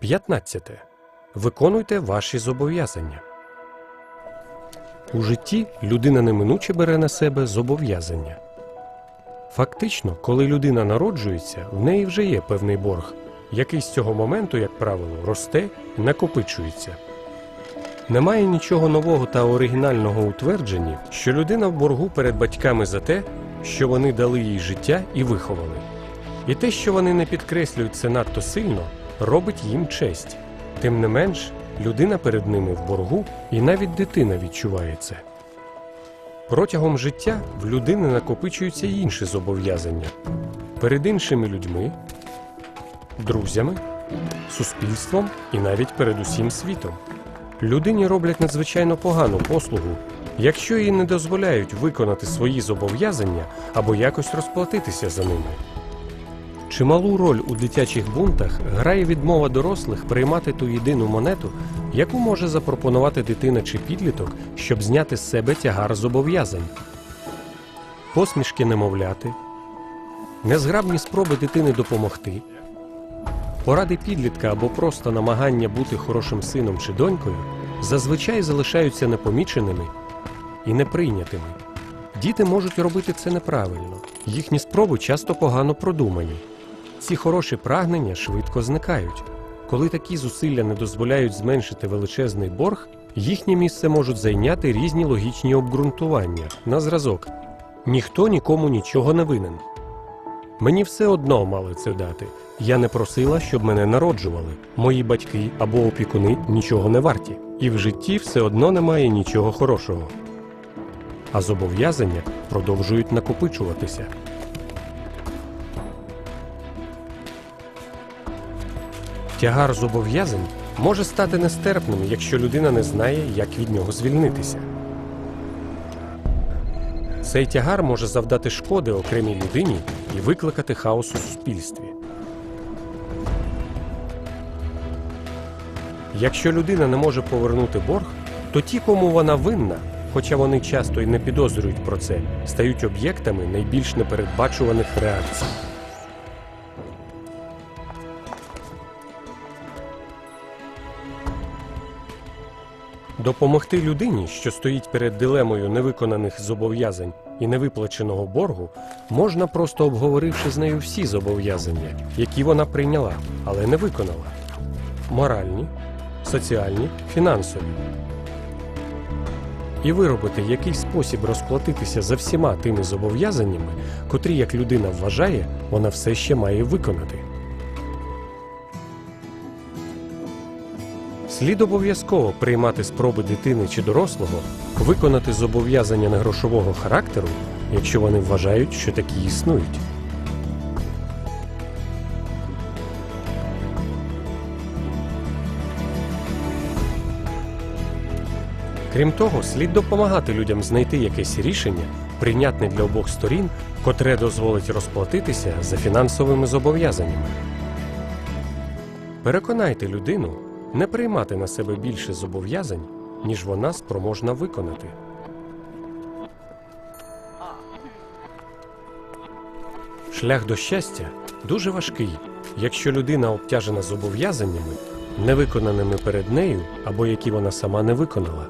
15. Виконуйте ваші зобов'язання. У житті людина неминуче бере на себе зобов'язання. Фактично, коли людина народжується, в неї вже є певний борг, який з цього моменту, як правило, росте і накопичується. Немає нічого нового та оригінального у твердженні, що людина в боргу перед батьками за те, що вони дали їй життя і виховали. І те, що вони не підкреслюють це надто сильно, робить їм честь. Тим не менш, людина перед ними в боргу, і навіть дитина відчуває це. Протягом життя в людини накопичуються інші зобов'язання перед іншими людьми, друзями, суспільством і навіть перед усім світом. Людині роблять надзвичайно погану послугу, якщо їй не дозволяють виконати свої зобов'язання або якось розплатитися за ними. Чималу роль у дитячих бунтах грає відмова дорослих приймати ту єдину монету, яку може запропонувати дитина чи підліток, щоб зняти з себе тягар зобов'язань. Посмішки немовляти, незграбні спроби дитини допомогти, поради підлітка або просто намагання бути хорошим сином чи донькою зазвичай залишаються непоміченими і неприйнятими. Діти можуть робити це неправильно, їхні спроби часто погано продумані. Ці хороші прагнення швидко зникають. Коли такі зусилля не дозволяють зменшити величезний борг, їхнє місце можуть зайняти різні логічні обґрунтування на зразок. Ніхто нікому нічого не винен. Мені все одно мали це дати. Я не просила, щоб мене народжували. Мої батьки або опікуни нічого не варті, і в житті все одно немає нічого хорошого. А зобов'язання продовжують накопичуватися. Тягар зобов'язань може стати нестерпним, якщо людина не знає, як від нього звільнитися. Цей тягар може завдати шкоди окремій людині і викликати хаос у суспільстві. Якщо людина не може повернути борг, то ті, кому вона винна, хоча вони часто й не підозрюють про це, стають об'єктами найбільш непередбачуваних реакцій. Допомогти людині, що стоїть перед дилемою невиконаних зобов'язань і невиплаченого боргу, можна просто обговоривши з нею всі зобов'язання, які вона прийняла, але не виконала: моральні, соціальні, фінансові. І виробити якийсь спосіб розплатитися за всіма тими зобов'язаннями, котрі, як людина вважає, вона все ще має виконати. Слід обов'язково приймати спроби дитини чи дорослого виконати зобов'язання негрошового характеру, якщо вони вважають, що такі існують. Крім того, слід допомагати людям знайти якесь рішення, прийнятне для обох сторін, котре дозволить розплатитися за фінансовими зобов'язаннями. Переконайте людину не приймати на себе більше зобов'язань, ніж вона спроможна виконати. Шлях до щастя дуже важкий, якщо людина обтяжена зобов'язаннями, невиконаними перед нею або які вона сама не виконала.